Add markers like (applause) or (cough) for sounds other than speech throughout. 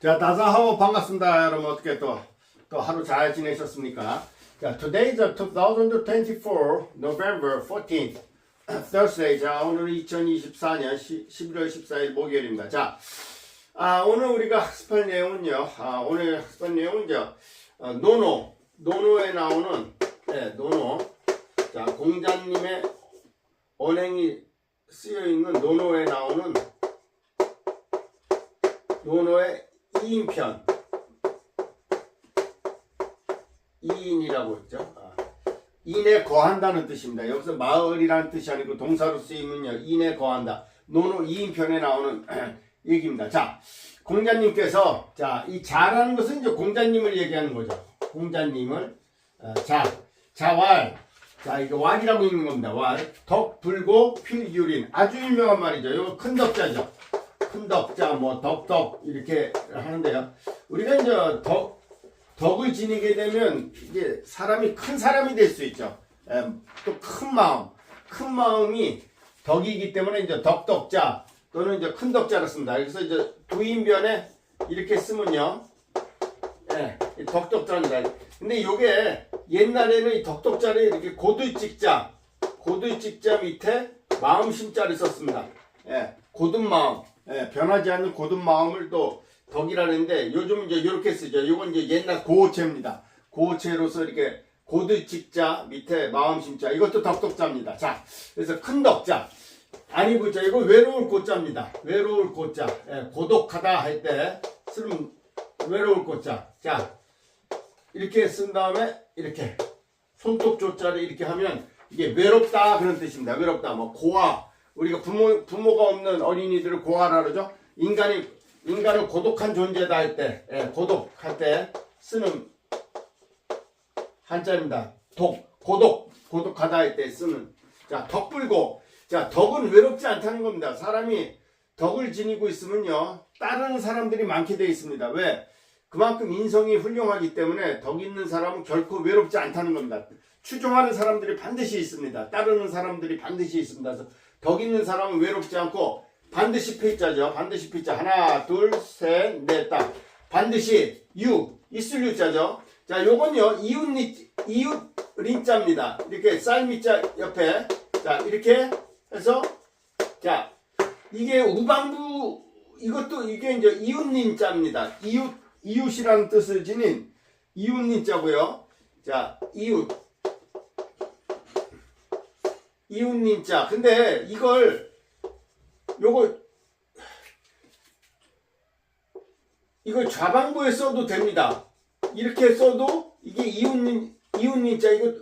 자, 다사하고 반갑습니다. 여러분 어떻게 또, 또 하루 잘 지내셨습니까? 자, today is 2024 November 14th Thursday. 자, 오늘 2024년 11월 14일 목요일입니다. 자, 아, 오늘 우리가 학습할 내용은요. 아, 오늘 학습할 내용은요. 어, 노노, 노노에 나오는 네, 노노. 자, 공자님의 언행이 쓰여 있는 노노에 나오는 노노의 2인편 2인이라고 했죠. 아, 인에 거한다는 뜻입니다. 여기서 마을이라는 뜻이 아니고 동사로 쓰이면요. 인에 거한다. 노노 2인편에 나오는 (clears throat) 얘기입니다. 자, 공자님께서 자, 이 자라는 것은 이제 공자님을 얘기하는 거죠. 공자님을 어, 자, 자왈 자, 이거 왈이라고 읽는 겁니다. 왈. 덕, 불고, 필 유린. 아주 유명한 말이죠. 이거 큰 덕자죠. 큰 덕자, 뭐, 덕덕, 이렇게 하는데요. 우리가 이제 덕, 덕을 지니게 되면, 이게 사람이 큰 사람이 될 수 있죠. 또 큰 마음. 큰 마음이 덕이기 때문에 이제 덕덕자, 또는 이제 큰 덕자를 씁니다. 그래서 이제 두인변에 이렇게 쓰면요. 예, 이 덕덕자입니다. 근데 요게 옛날에는 이 덕덕자를 이렇게 고들 찍자, 고들 찍자 밑에 마음 심자를 썼습니다. 예, 고든 마음, 예, 변하지 않는 고든 마음을 또 덕이라는데 요즘 이제 이렇게 쓰죠. 요건 이제 옛날 고어체입니다. 고어체로서 이렇게 고들 찍자 밑에 마음 심자 이것도 덕덕자입니다. 자, 그래서 큰 덕자. 아니 보자 이거 외로울 고자입니다. 외로울 고자. 예, 고독하다 할 때 쓰는 외로울 고자. 자, 이렇게 쓴 다음에 이렇게 손톱 조자를 이렇게 하면 이게 외롭다 그런 뜻입니다. 외롭다 뭐 고아 우리가 부모 부모가 없는 어린이들을 고아라 그러죠. 인간이 인간은 고독한 존재다 할 때, 예, 고독할 때 쓰는 한자입니다. 독 고독 고독하다 할 때 쓰는 자 덕불고 자 덕은 외롭지 않다는 겁니다. 사람이 덕을 지니고 있으면요 따르는 사람들이 많게 되어 있습니다. 왜? 그만큼 인성이 훌륭하기 때문에 덕 있는 사람은 결코 외롭지 않다는 겁니다. 추종하는 사람들이 반드시 있습니다. 따르는 사람들이 반드시 있습니다. 그래서 덕 있는 사람은 외롭지 않고 반드시 필자죠. 반드시 필자. 하나, 둘, 셋, 넷, 딱. 반드시 유, 있을 유자죠. 자, 요건요, 이웃 리, 이웃 린자입니다. 이렇게 쌀미자 옆에. 자, 이렇게 해서, 자, 이게 우방부, 이것도 이게 이제 이웃 린자입니다. 이웃, 이웃이라는 뜻을 지닌 이웃 린자고요. 자, 이웃. 이웃린자. 근데 이걸 요거 이걸 좌방부에 써도 됩니다. 이렇게 써도 이게 이웃린 이웃린자 이거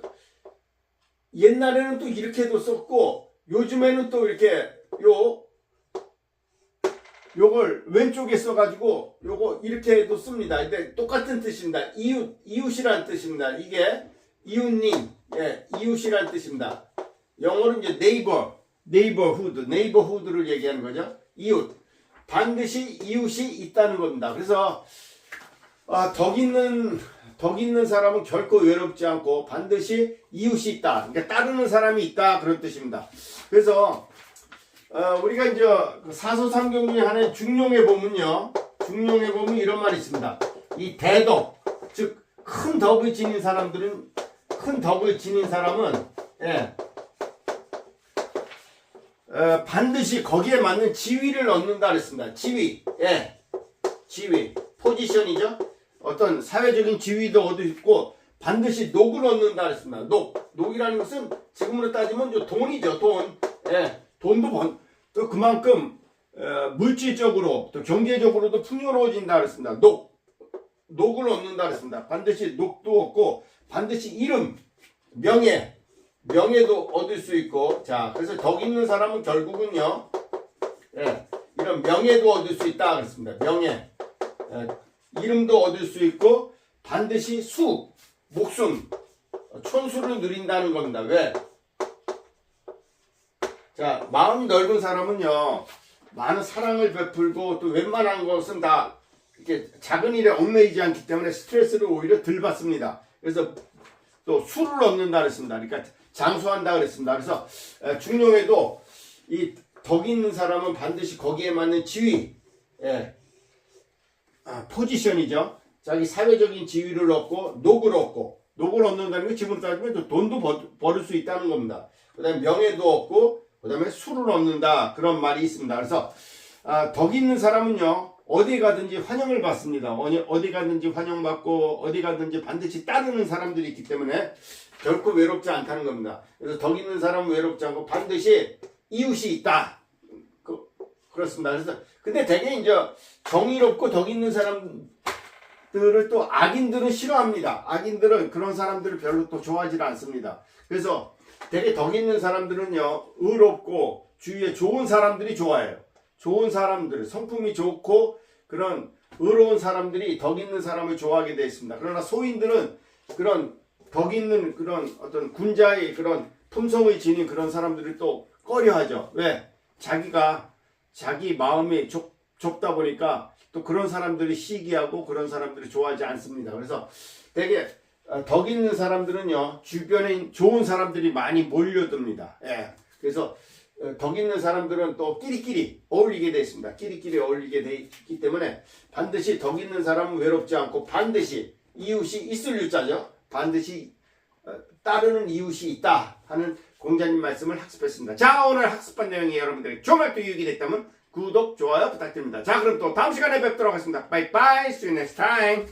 옛날에는 또 이렇게도 썼고 요즘에는 또 이렇게 요 요걸 왼쪽에 써가지고 요거 이렇게도 씁니다. 근데 똑같은 뜻입니다. 이웃 이웃이란 뜻입니다. 이게 이웃님 예 이웃이란 뜻입니다. 영어로 이제 네이버 네이버후드 네이버후드를 얘기하는 거죠. 이웃 반드시 이웃이 있다는 겁니다. 그래서 아, 덕 있는 덕 있는 사람은 결코 외롭지 않고 반드시 이웃이 있다. 그러니까 따르는 사람이 있다 그런 뜻입니다. 그래서 어, 우리가 이제 그 사소삼경 중에 하나의 중용에 보면요. 중용에 보면 이런 말이 있습니다. 이 대덕, 즉 큰 덕을 지닌 사람들은 큰 덕을 지닌 사람은 예, 어, 반드시 거기에 맞는 지위를 얻는다 그랬습니다. 지위, 예, 지위, 포지션이죠. 어떤 사회적인 지위도 있고 반드시 녹을 얻는다 그랬습니다. 녹, 녹이라는 것은 지금으로 따지면 돈이죠, 돈. 예, 돈도 번, 또 그만큼 어, 물질적으로 또 경제적으로도 풍요로워진다 그랬습니다. 녹, 녹을 얻는다 그랬습니다. 반드시 녹도 얻고 반드시 이름, 명예, 명예도 얻을 수 있고 자 그래서 덕 있는 사람은 결국은요 예, 이런 명예도 얻을 수 있다 그랬습니다 명예 예, 이름도 얻을 수 있고 반드시 수 목숨 촌수를 누린다는 겁니다 왜? 자 마음이 넓은 사람은요 많은 사랑을 베풀고 또 웬만한 것은 다 이렇게 작은 일에 얽매이지 않기 때문에 스트레스를 오히려 덜 받습니다 그래서 또 술을 얻는다 그랬습니다. 그러니까 장수한다 그랬습니다. 그래서 에, 중용에도 이 덕 있는 사람은 반드시 거기에 맞는 지위, 예, 아, 포지션이죠. 자기 사회적인 지위를 얻고 녹을 얻고 녹을 얻는다는 게 지금 따지면 또 돈도 버, 벌을 수 있다는 겁니다. 그 다음에 명예도 얻고 그 다음에 술을 얻는다 그런 말이 있습니다. 그래서 아, 덕 있는 사람은요 어디 가든지 환영을 받습니다. 어디 가든지 환영받고 어디 가든지 반드시 따르는 사람들이 있기 때문에 결코 외롭지 않다는 겁니다. 그래서 덕 있는 사람은 외롭지 않고 반드시 이웃이 있다. 그, 그렇습니다. 그래서 근데 되게 이제 정의롭고 덕 있는 사람들을 또 악인들은 싫어합니다. 악인들은 그런 사람들을 별로 또 좋아하지 않습니다. 그래서 되게 덕 있는 사람들은요 의롭고 주위에 좋은 사람들이 좋아해요. 좋은 사람들, 성품이 좋고 그런 의로운 사람들이 덕 있는 사람을 좋아하게 되어 있습니다. 그러나 소인들은 그런 덕 있는 그런 어떤 군자의 그런 품성을 지닌 그런 사람들을 또 꺼려하죠. 왜? 자기가 자기 마음이 좁, 좁다 보니까 또 그런 사람들이 시기하고 그런 사람들이 좋아하지 않습니다. 그래서 되게 어, 덕 있는 사람들은요 주변에 좋은 사람들이 많이 몰려듭니다. 예. 그래서 어, 덕 있는 사람들은 또 끼리끼리 어울리게 돼 있습니다. 끼리끼리 어울리게 돼 있기 때문에 반드시 덕 있는 사람은 외롭지 않고 반드시 이웃이 있을 유자죠. 반드시 어, 따르는 이웃이 있다 하는 공자님 말씀을 학습했습니다. 자 오늘 학습한 내용이 여러분들에게 정말 유익이 됐다면 구독, 좋아요 부탁드립니다. 자 그럼 또 다음 시간에 뵙도록 하겠습니다. 바이바이, see you next time.